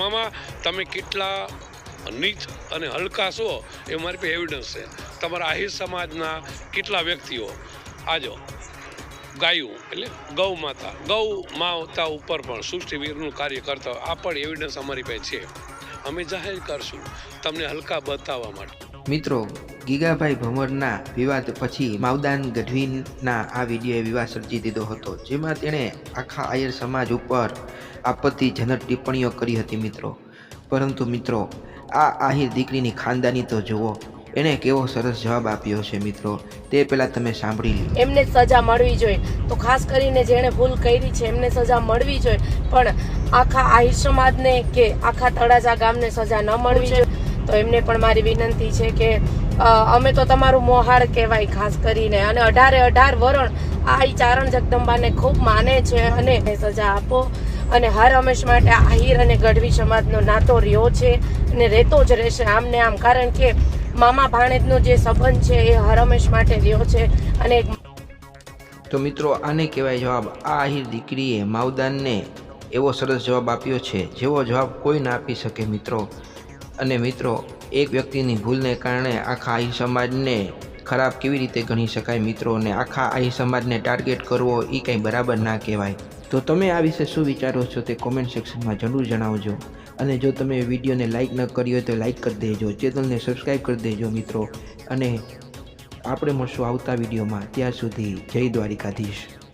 મામા તમે કેટલા નીચ અને હલકા છો એ મારી પાસે એવિડન્સ છે. તમારા આહિર સમાજના કેટલા વ્યક્તિઓ આજો, ગાયું એટલે ગૌ માતા ગૌ માતા ઉપર પણ સૃષ્ટિવીરનું કાર્ય કરતા આ પણ એવિડન્સ અમારી પાસે છે. અમે જાહેર કરશું તમને હલકા બતાવવા માટે. મિત્રો, ગીગાભાઈ ભમરના વિવાદ પછી માવદાન ગઢવીના આ વિડીયોએ વિવાદ સર્જી દીધો હતો, જેમાં તેણે આખા આયર સમાજ ઉપર આપત્તિજનક ટિપ્પણીઓ કરી હતી મિત્રો. પરંતુ મિત્રો, આ આહિર દીકરીની ખાનદાની તો જુઓ એણે કેવો સરસ જવાબ આપ્યો છે મિત્રો, તે પહેલાં તમે સાંભળી લો એમને સજા મળવી જોઈએ. તો ખાસ કરીને જેણે ભૂલ કરી છે, એમને સજા મળવી જોઈએ. પણ આખા આહિર સમાજને કે આખા તળાજા ગામને સજા ન મળવી જોઈએ. તો એમને પણ મારી વિનંતી છે કે અમે તો તમારું મોહાળ કહેવાય ખાસ કરીને. અને અઢારે અઢાર વરણ આ ચારણ જગદંબાને ખૂબ માને છે અને સજા આપો. અને હર હંમેશ માટે આહિર અને ગઢવી સમાજનો નાતો રહ્યો છે અને રહેતો જ રહેશે આમ ને આમ. કારણ કે મામા ભાણેજનો જે સંબંધ છે એ હર હંમેશ માટે રહ્યો છે અને તો મિત્રો, આને કહેવાય જવાબ, આ આહિર દીકરીએ માવદાનને એવો સરસ જવાબ આપ્યો છે, જેવો જવાબ કોઈ ના આપી શકે. મિત્રો અને મિત્રો, એક વ્યક્તિની ભૂલને કારણે આખા આહી સમાજને ખરાબ કેવી રીતે ગણી શકાય મિત્રો? અને આખા આહી સમાજને ટાર્ગેટ કરવો એ કંઈ બરાબર ના કહેવાય. તો તમે આ વિશે શું વિચારો છો તે કોમેન્ટ સેક્શનમાં જરૂર જણાવજો. અને જો તમે વિડીયોને લાઇક ન કરી હોય તો લાઇક કરી દેજો. ચેનલને સબસ્ક્રાઈબ કરી દેજો મિત્રો. અને આપણે મળશું આવતા વિડીયોમાં. ત્યાં સુધી જય દ્વારિકાધીશ.